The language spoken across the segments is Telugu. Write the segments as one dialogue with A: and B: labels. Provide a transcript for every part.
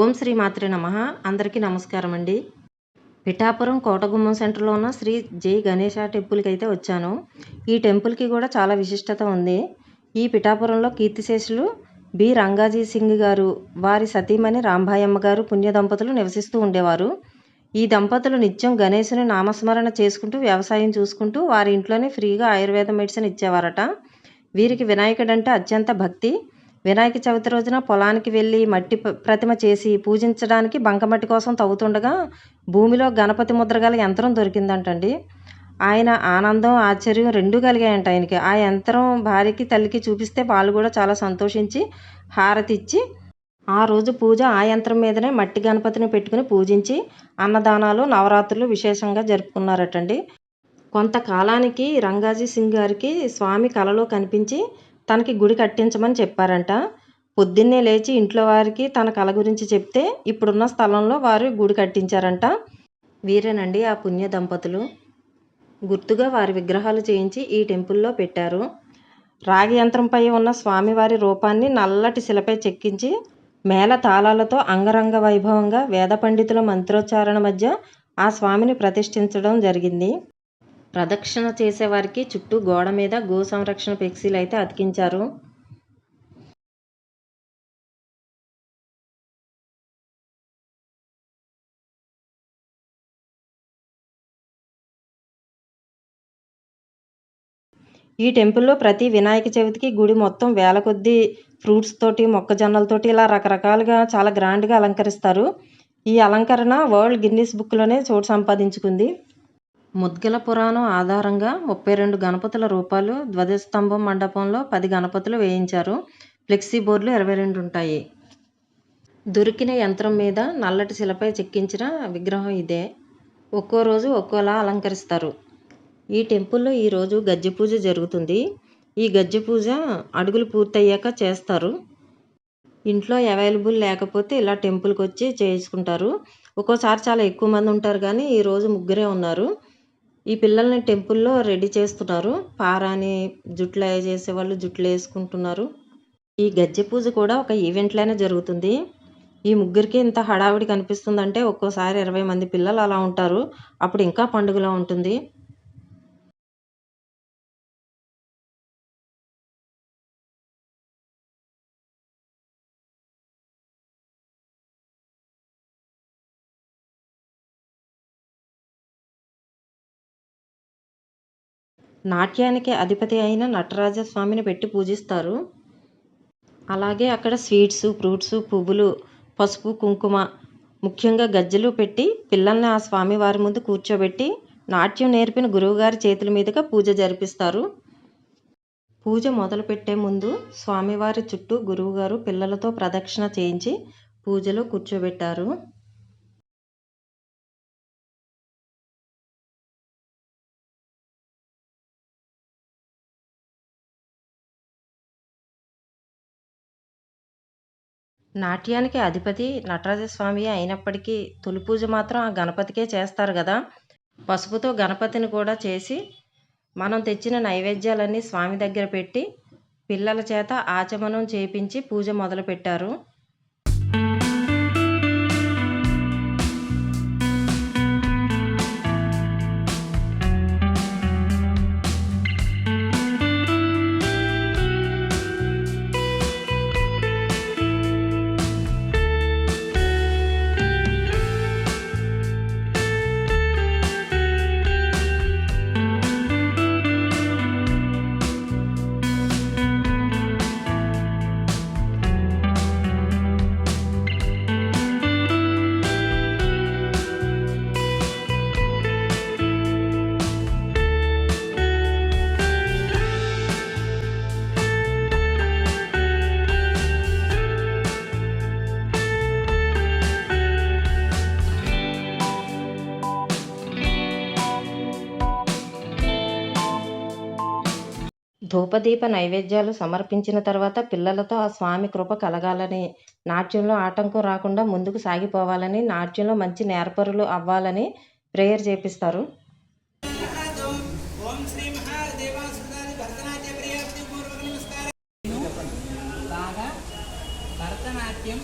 A: ఓం శ్రీ మాత్రే నమ. అందరికీ నమస్కారం అండి. పిఠాపురం కోటగుమ్మం సెంటర్లో ఉన్న శ్రీ జై గణేష టెంపుల్కి అయితే వచ్చాను. ఈ టెంపుల్కి కూడా చాలా విశిష్టత ఉంది. ఈ పిఠాపురంలో కీర్తిశేషులు బి. రంగాజీ సింగ్ గారు వారి సతీమణి రాంభాయమ్మ గారు పుణ్య దంపతులు నివసిస్తూ ఉండేవారు. ఈ దంపతులు నిత్యం గణేశుని నామస్మరణ చేసుకుంటూ వ్యవసాయం చూసుకుంటూ వారి ఇంట్లోనే ఫ్రీగా ఆయుర్వేద మెడిసిన్ ఇచ్చేవారట. వీరికి వినాయకుడు అంటే అత్యంత భక్తి. వినాయక చవితి రోజున పొలానికి వెళ్ళి మట్టి ప్రతిమ చేసి పూజించడానికి బంకమట్టి కోసం తవ్వుతుండగా భూమిలో గణపతి ముద్ర గల యంత్రం దొరికిందంటండి. ఆయన ఆనందం ఆశ్చర్యం రెండూ కలిగాయంట ఆయనకి. ఆ యంత్రం భార్యకి తల్లికి చూపిస్తే వాళ్ళు కూడా చాలా సంతోషించి హారతి ఇచ్చి ఆ రోజు పూజ ఆ యంత్రం మీదనే మట్టి గణపతిని పెట్టుకుని పూజించి అన్నదానాలు నవరాత్రులు విశేషంగా జరుపుకున్నారటండి. కొంతకాలానికి రంగాజీ సింగ్ గారికి స్వామి కలలో కనిపించి తనకి గుడి కట్టించమని చెప్పారంట. పొద్దున్నే లేచి ఇంట్లో వారికి తన కళ గురించి చెప్తే ఇప్పుడున్న స్థలంలో వారు గుడి కట్టించారంట. వీరేనండి ఆ పుణ్య దంపతులు. గుర్తుగా వారి విగ్రహాలు చేయించి ఈ టెంపుల్లో పెట్టారు. రాగి యంత్రంపై ఉన్న స్వామివారి రూపాన్ని నల్లటి శిలపై చెక్కించి మేళ తాళాలతో అంగరంగ వైభవంగా వేద పండితుల మంత్రోచ్చారణ మధ్య ఆ స్వామిని ప్రతిష్ఠించడం జరిగింది. ప్రదక్షిణ చేసేవారికి చుట్టూ గోడ మీద గో సంరక్షణ ఫ్లెక్సీలు అయితే అతికించారు. ఈ టెంపుల్లో ప్రతి వినాయక చవితికి గుడి మొత్తం వేల కొద్దీ ఫ్రూట్స్ తోటి మొక్కజొన్నలతోటి ఇలా రకరకాలుగా చాలా గ్రాండ్గా అలంకరిస్తారు. ఈ అలంకరణ వరల్డ్ గిన్నిస్ బుక్లోనే చోటు సంపాదించుకుంది. ముద్గల పురాణం ఆధారంగా ముప్పై రెండు గణపతుల రూపాలు ధ్వజస్తంభం మండపంలో పది గణపతులు వేయించారు. ఫ్లెక్సీ బోర్డులు ఇరవై రెండు ఉంటాయి. దొరికిన యంత్రం మీద నల్లటి శిలపై చెక్కించిన విగ్రహం ఇదే. ఒక్కో రోజు ఒక్కోలా అలంకరిస్తారు. ఈ టెంపుల్లో ఈరోజు గజ్జె పూజ జరుగుతుంది. ఈ గజ్జె పూజ అడుగులు పూర్తయ్యాక చేస్తారు. ఇంట్లో అవైలబుల్ లేకపోతే ఇలా టెంపుల్కి వచ్చి చేయించుకుంటారు. ఒక్కోసారి చాలా ఎక్కువ మంది ఉంటారు కానీ ఈరోజు ముగ్గురే ఉన్నారు. ఈ పిల్లల్ని టెంపుల్లో రెడీ చేస్తున్నారు. పారాని జుట్లు చేసేవాళ్ళు జుట్లు వేసుకుంటున్నారు. ఈ గజ్జె పూజ కూడా ఒక ఈవెంట్లోనే జరుగుతుంది. ఈ ముగ్గురికి ఇంత హడావిడి కనిపిస్తుందంటే ఒక్కోసారి ఇరవై మంది పిల్లలు అలా ఉంటారు. అప్పుడు ఇంకా పండుగలా ఉంటుంది. నాట్యానికి అధిపతి అయిన నటరాజ స్వామిని పెట్టి పూజిస్తారు. అలాగే అక్కడ స్వీట్స్ ఫ్రూట్స్ పువ్వులు పసుపు కుంకుమ ముఖ్యంగా గజ్జలు పెట్టి పిల్లల్ని ఆ స్వామి వారి ముందు కూర్చోబెట్టి నాట్యం నేర్పిన గురువుగారి చేతుల మీదుగా పూజ జరిపిస్తారు. పూజ మొదలుపెట్టే ముందు స్వామివారి చుట్టూ గురువుగారు పిల్లలతో ప్రదక్షిణ చేయించి పూజలో కూర్చోబెట్టారు. నాట్యానికి అధిపతి నటరాజస్వామి అయినప్పటికీ తొలి పూజ మాత్రం ఆ గణపతికే చేస్తారు కదా. పసుపుతో గణపతిని కూడా చేసి మనం తెచ్చిన నైవేద్యాలన్నీ స్వామి దగ్గర పెట్టి పిల్లల చేత ఆచమనం చేపించి పూజ మొదలుపెట్టారు. ధూపదీప నైవేద్యాలు సమర్పించిన తర్వాత పిల్లలతో ఆ స్వామి కృప కలగాలని నాట్యంలో ఆటంకం రాకుండా ముందుకు సాగిపోవాలని నాట్యంలో మంచి నేర్పరులు అవ్వాలని ప్రేయర్ చేపిస్తారు.
B: బాగా భరతనాట్యం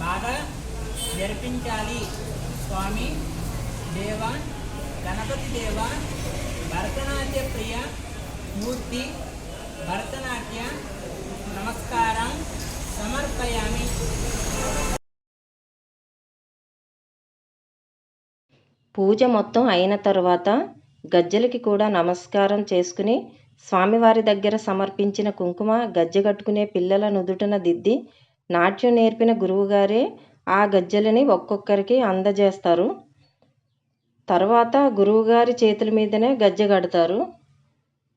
B: బాగా జరిపించాలి స్వామి దేవ గణపతి దేవ భరతనాట్య ప్రియ మూర్తి భరతనాట్య నమస్కారం సమర్పయామి.
A: పూజ మొత్తం అయిన తరువాత గజ్జెలకి కూడా నమస్కారం చేసుకుని స్వామివారి దగ్గర సమర్పించిన కుంకుమ గజ్జె కట్టుకునే పిల్లల నుదుటన దిద్ది నాట్యం నేర్పిన గురువుగారే ఆ గజ్జెలని ఒక్కొక్కరికి అందజేస్తారు. తర్వాత గురువుగారి చేతుల మీదనే గజ్జె కడతారు.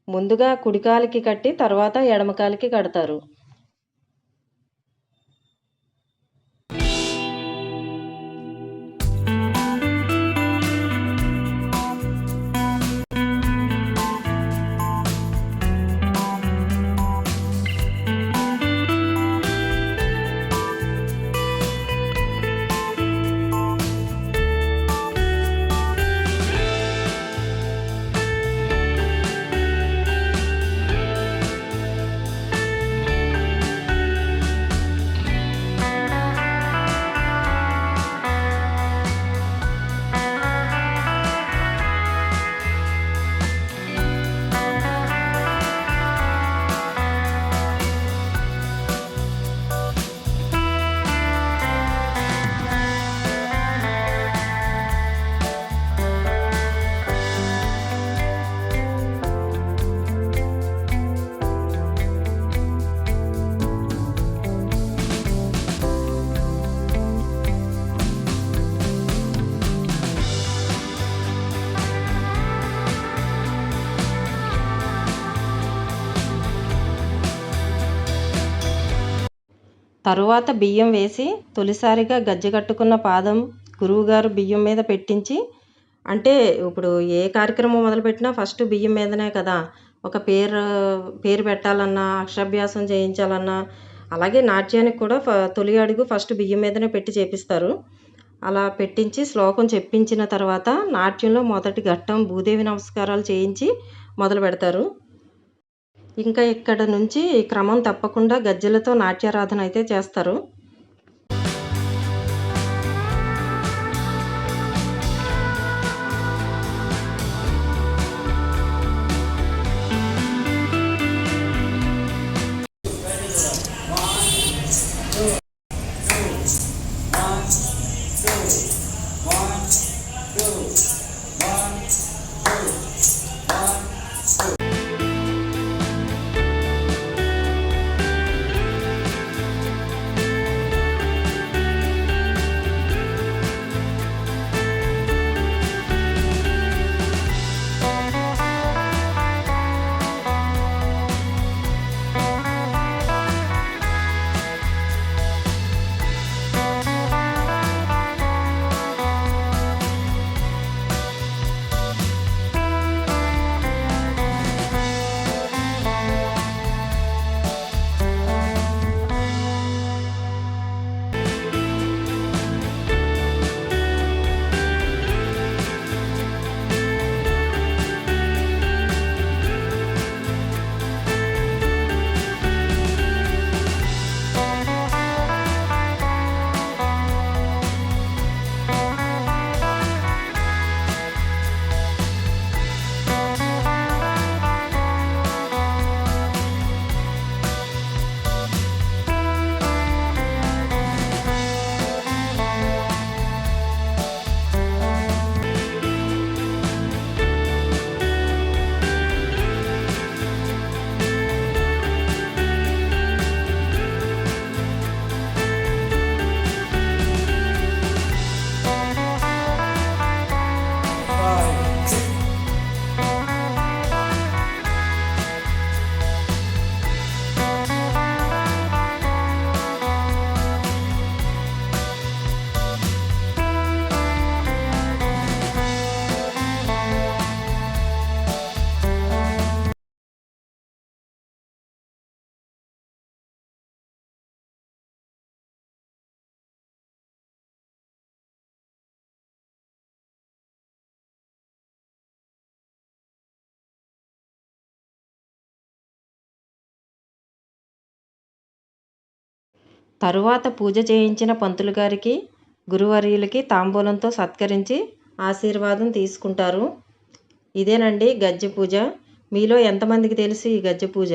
A: ముందుగా కుడికాలికి కట్టి తర్వాత ఎడమకాలికి కడతారు. తరువాత బియ్యం వేసి తొలిసారిగా గజ్జె కట్టుకున్న పాదం గురువుగారు బియ్యం మీద పెట్టించి అంటే ఇప్పుడు ఏ కార్యక్రమం మొదలుపెట్టినా ఫస్ట్ బియ్యం మీదనే కదా. ఒక పేరు పేరు పెట్టాలన్నా అక్షరాభ్యాసం చేయించాలన్నా అలాగే నాట్యానికి కూడా ఫ తొలి అడుగు ఫస్ట్ బియ్యం మీదనే పెట్టి చేపిస్తారు. అలా పెట్టించి శ్లోకం చెప్పించిన తర్వాత నాట్యంలో మొదటి ఘట్టం భూదేవి నమస్కారాలు చేయించి మొదలు పెడతారు ఇంకా ఇక్కడ నుంచి క్రమం తప్పకుండా గజ్జెలతో నాట్యారాధన అయితే చేస్తారు. తరువాత పూజ చేయించిన పంతులు గారికి గురువర్యులకి తాంబూలంతో సత్కరించి ఆశీర్వాదం తీసుకుంటారు. ఇదేనండి గజ్జె పూజ. మీలో ఎంతమందికి తెలుసు ఈ గజ్జె పూజ?